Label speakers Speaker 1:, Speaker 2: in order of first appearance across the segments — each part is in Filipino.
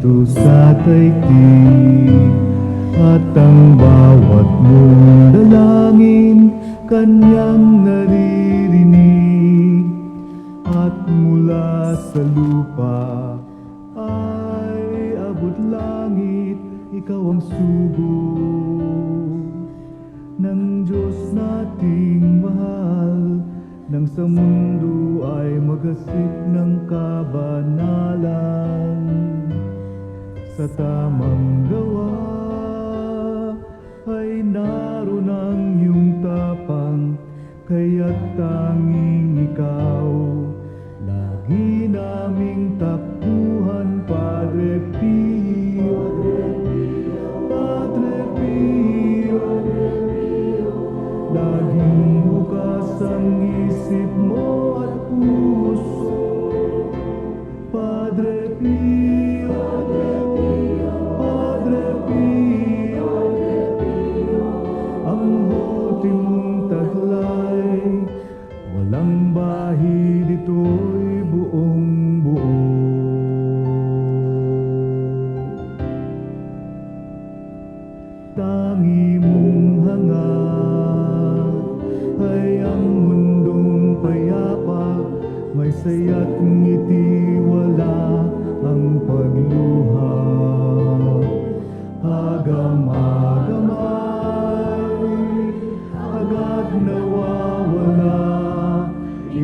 Speaker 1: dito sa daigdig. At ang bawat mong dalangin kanyang naririnig at mula sa lupa ay abot langit, ikaw ang sugo ng Diyos nating mahal nang sa mundo ay magasik ng kabanalan sa tamang gawa ay naroon ang iyong tapang kaya't tanging ikaw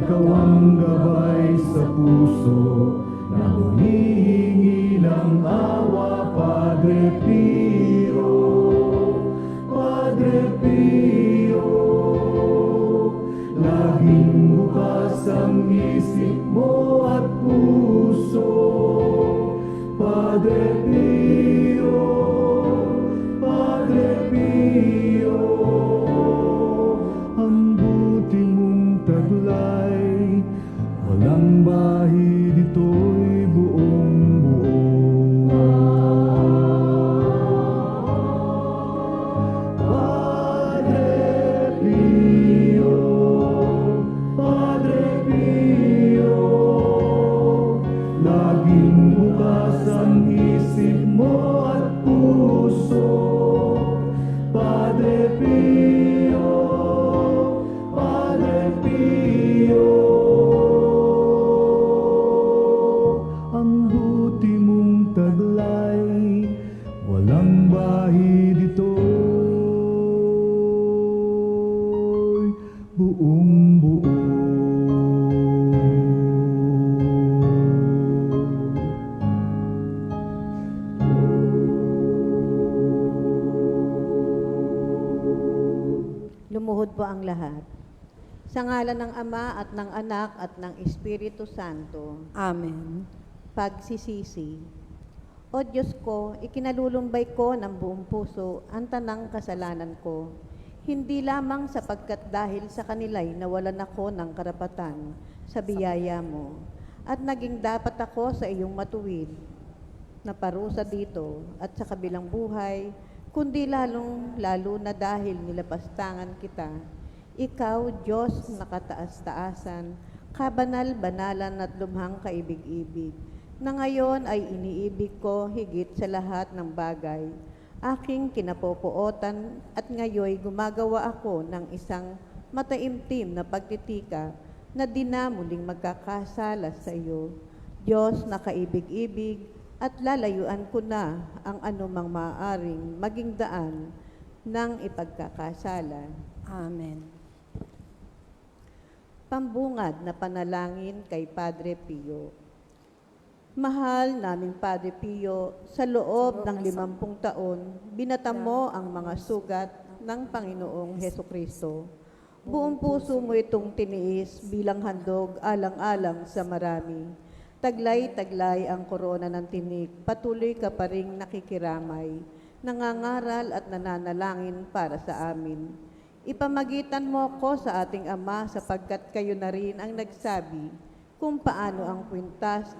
Speaker 1: Ikaw ang gabay sa puso na humihingi ng awa Padre Pio. Padre Pio Laging bukas ang isip mo at puso. Padre Pio buong buo.
Speaker 2: Lumuhod po ang lahat. Sa ngalan ng Ama at ng Anak at ng Espiritu Santo,
Speaker 3: Amen.
Speaker 2: pagsisisi. O Diyos ko, ikinalulumbay ko ng buong puso ang tanang kasalanan ko. Hindi lamang sapagkat dahil sa kanila'y nawalan ako ng karapatan sa biyaya mo. At naging dapat ako sa iyong matuwid na parusa dito at sa kabilang buhay, kundi lalong lalo na dahil nilapastangan kita. Ikaw, Diyos na kataas-taasan, kabanal-banalan at lumhang kaibig-ibig, na ngayon ay iniibig ko higit sa lahat ng bagay. Aking kinapopuotan at ngayoy gumagawa ako ng isang mataimtim na pagtitika na di na muling magkakasala sa iyo. Diyos na kaibig-ibig at lalayuan ko na ang anumang maaaring maging daan ng ipagkakasala.
Speaker 3: Amen.
Speaker 2: Pambungad na panalangin kay Padre Pio. Mahal naming Padre Pio, sa loob ng limampung taon, binata mo ang mga sugat ng Panginoong Heso Kristo. Buong puso mo itong tiniis bilang handog alang-alang sa marami. Taglay-taglay ang korona ng tinik, patuloy ka pa ring nakikiramay, nangangaral at nananalangin para sa amin. Ipamagitan mo ko sa ating Ama sapagkat kayo na rin ang nagsabi kung paano ang kwintas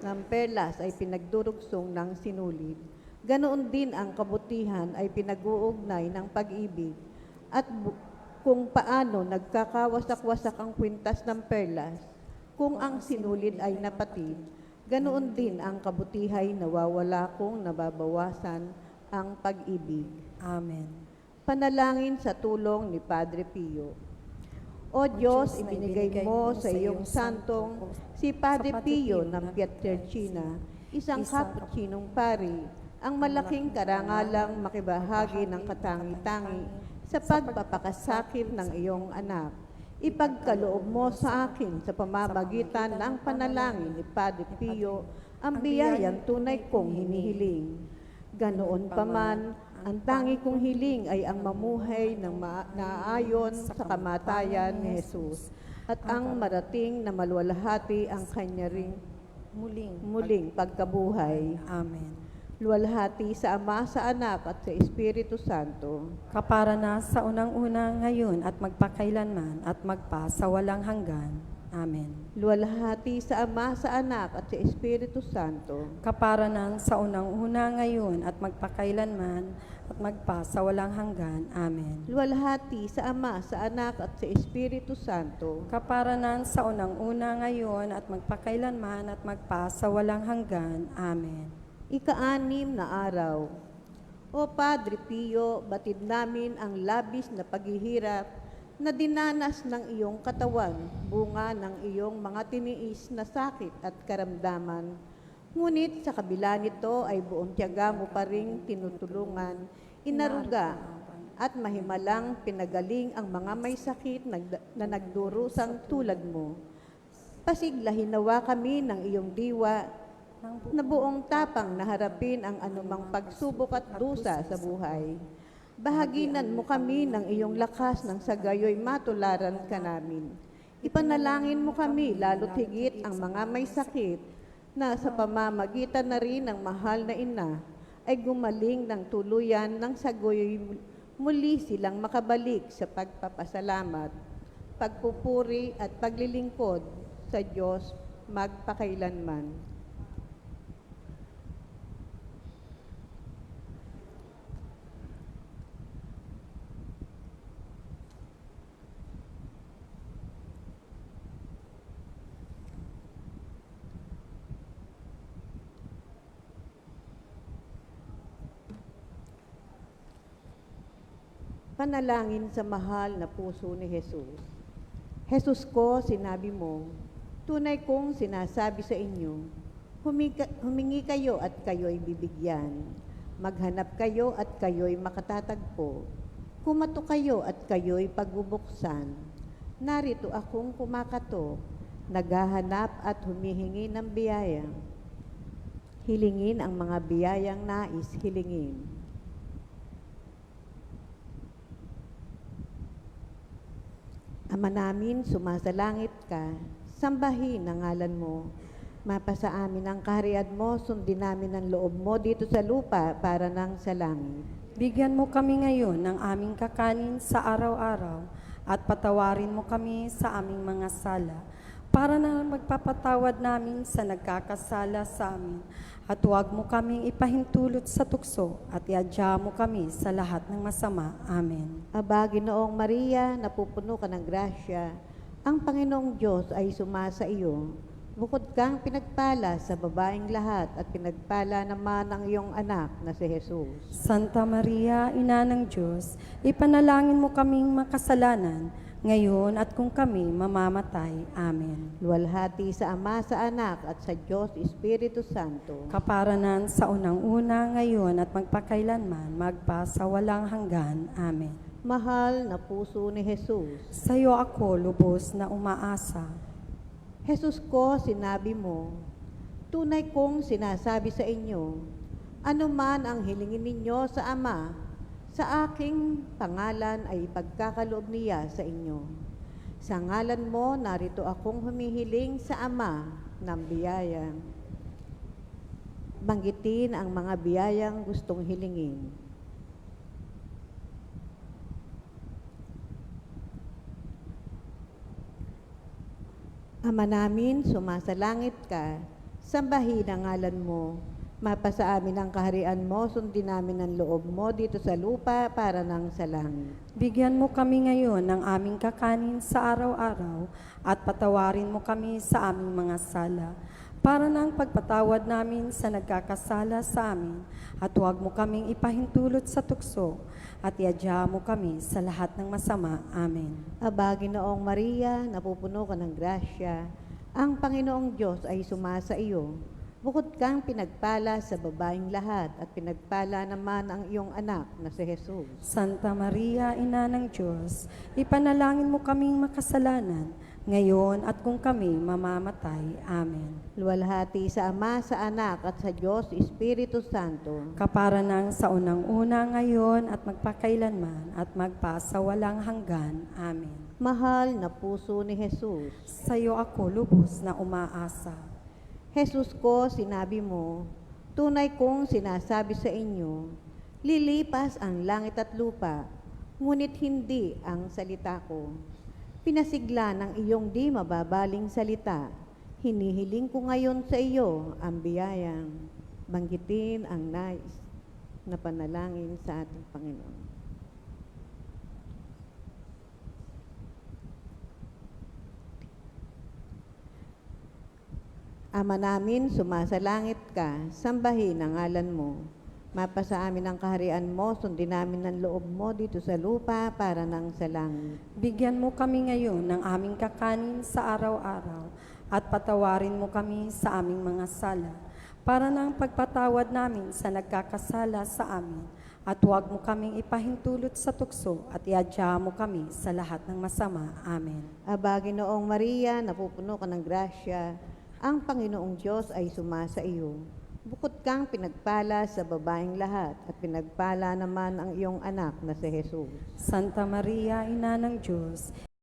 Speaker 2: ng perlas ay pinagdurugsong ng sinulid. Ganoon din ang kabutihan ay pinag-uugnay ng pag-ibig at kung paano nagkakawasak-wasak ang kwintas ng perlas, kung ang sinulid ay napatid, ganoon din ang kabutihay nawawala kung nababawasan ang pag-ibig.
Speaker 3: Amen.
Speaker 2: Panalangin sa tulong ni Padre Pio. O Diyos, ibinigay mo sa iyong santong si Padre Pio ng Pietrelcina, isang kaputsinong pari, ang malaking karangalang makibahagi ng katangi-tangi sa pagpapakasakit ng iyong anak. Ipagkaloob mo sa akin sa pamamagitan ng panalangin ni Padre Pio ang biyayang tunay kong hinihiling. Ganoon pa man, ang tangi kong hiling ay ang mamuhay ng ma- naayon sa kamatayan ni Jesus at ang marating na maluwalhati ang kanya ring
Speaker 3: Muling.
Speaker 2: muling pagkabuhay.
Speaker 3: Amen.
Speaker 2: Luwalhati sa Ama, sa Anak at sa Espiritu Santo.
Speaker 3: Kapara na sa unang-una ngayon at magpakailanman at magpa sa walang hanggan. Amen.
Speaker 2: Luwalhati sa Ama, sa Anak at sa Espiritu Santo.
Speaker 3: Kapara na sa unang-una ngayon at magpakailanman at magpa sa walang hanggan. Amen.
Speaker 2: Luwalhati sa Ama, sa Anak at sa Espiritu Santo.
Speaker 3: Kapara na sa unang-una ngayon at magpakailanman at magpa sa walang hanggan. Amen.
Speaker 2: Ika-anim na araw. O Padre Pio, batid namin ang labis na paghihirap na dinanas ng iyong katawan, bunga ng iyong mga tiniis na sakit at karamdaman. Ngunit sa kabila nito ay buong tiyaga mo pa ring tinutulungan, inaruga, at mahimalang pinagaling ang mga may sakit na nagdurusang tulad mo. Pasiglahin nawa kami ng iyong diwa na buong tapang na harapin ang anumang pagsubok at dusa sa buhay. Bahaginan mo kami ng iyong lakas ng sa gayoy matularan ka namin. Ipanalangin mo kami lalo't higit ang mga may sakit na sa pamamagitan na rin ng mahal na ina ay gumaling ng tuluyan ng sa muli silang makabalik sa pagpapasalamat, pagpupuri at paglilingkod sa Diyos magpakailanman. Panalangin sa mahal na puso ni Jesus. Jesus ko, sinabi mo, tunay kong sinasabi sa inyo, humingi kayo at kayo'y bibigyan. Maghanap kayo at kayo'y makatatagpo. Kumato kayo at kayo'y pagbubuksan. Narito akong kumakato, naghahanap at humihingi ng biyaya. Hilingin ang mga biyayang nais hilingin. Ama namin, sumasalangit ka, sambahin ang ngalan mo. Mapasa amin ang kaharian mo, sundin namin ang loob mo dito sa lupa para nang sa langit.
Speaker 3: Bigyan mo kami ngayon ng aming kakanin sa araw-araw at patawarin mo kami sa aming mga sala para na magpapatawad namin sa nagkakasala sa amin at huwag mo kaming ipahintulot sa tukso at iadya mo kami sa lahat ng masama. Amen.
Speaker 2: Aba, Ginoong Maria, napupuno ka ng grasya, ang Panginoong Diyos ay sumasa iyo. Bukod kang pinagpala sa babaeng lahat at pinagpala naman ang iyong anak na si Jesus.
Speaker 3: Santa Maria, Ina ng Diyos, ipanalangin mo kaming makasalanan, ngayon at kung kami mamamatay. Amen.
Speaker 2: Luwalhati sa Ama, sa Anak at sa Diyos Espiritu Santo.
Speaker 3: Kaparanan sa unang-una ngayon at magpakailanman, magpa sa walang hanggan. Amen.
Speaker 2: Mahal na puso ni Jesus.
Speaker 3: Sa iyo ako lubos na umaasa.
Speaker 2: Jesus ko, sinabi mo, tunay kong sinasabi sa inyo, ano man ang hilingin ninyo sa Ama, sa aking pangalan ay ipagkakaloob niya sa inyo. Sa ngalan mo, narito akong humihiling sa Ama ng biyaya. Banggitin ang mga biyayang gustong hilingin. Ama namin, sumasalangit ka, sambahin ang ngalan mo, Mapasa amin ang kaharian mo, sundin namin ang loob mo dito sa lupa para ng sa langit.
Speaker 3: Bigyan mo kami ngayon ng aming kakanin sa araw-araw at patawarin mo kami sa aming mga sala para ng pagpatawad namin sa nagkakasala sa amin at huwag mo kaming ipahintulot sa tukso at iadya mo kami sa lahat ng masama. Amen.
Speaker 2: Aba, Ginoong Maria, napupuno ka ng grasya. Ang Panginoong Diyos ay sumasa iyo. Bukod kang pinagpala sa babaeng lahat at pinagpala naman ang iyong anak na si Jesus.
Speaker 3: Santa Maria, Ina ng Diyos, ipanalangin mo kaming makasalanan, ngayon at kung kami mamamatay. Amen.
Speaker 2: Luwalhati sa Ama, sa Anak at sa Diyos, Espiritu Santo.
Speaker 3: Kapara ng sa unang-una ngayon at magpakailanman at magpasawalang hanggan. Amen.
Speaker 2: Mahal na puso ni Jesus.
Speaker 3: Sa iyo ako lubos na umaasa.
Speaker 2: Jesus ko, sinabi mo, tunay kong sinasabi sa inyo, lilipas ang langit at lupa, ngunit hindi ang salita ko. Pinasigla ng iyong di mababaling salita, hinihiling ko ngayon sa iyo ang biyayang banggitin ang nais na panalangin sa ating Panginoon. Ama namin, sumasalangit ka, sambahin ang ngalan mo. Mapasa amin ang kaharian mo, sundin namin ang loob mo dito sa lupa para ng sa langit.
Speaker 3: Bigyan mo kami ngayon ng aming kakanin sa araw-araw at patawarin mo kami sa aming mga sala para ng pagpatawad namin sa nagkakasala sa amin at huwag mo kaming ipahintulot sa tukso at iadya mo kami sa lahat ng masama. Amen.
Speaker 2: Aba, Ginoong Maria, napupuno ka ng grasya, ang Panginoong Diyos ay sumasa iyo. Bukod kang pinagpala sa babaeng lahat at pinagpala naman ang iyong anak na si Jesus.
Speaker 3: Santa Maria, Ina ng Diyos,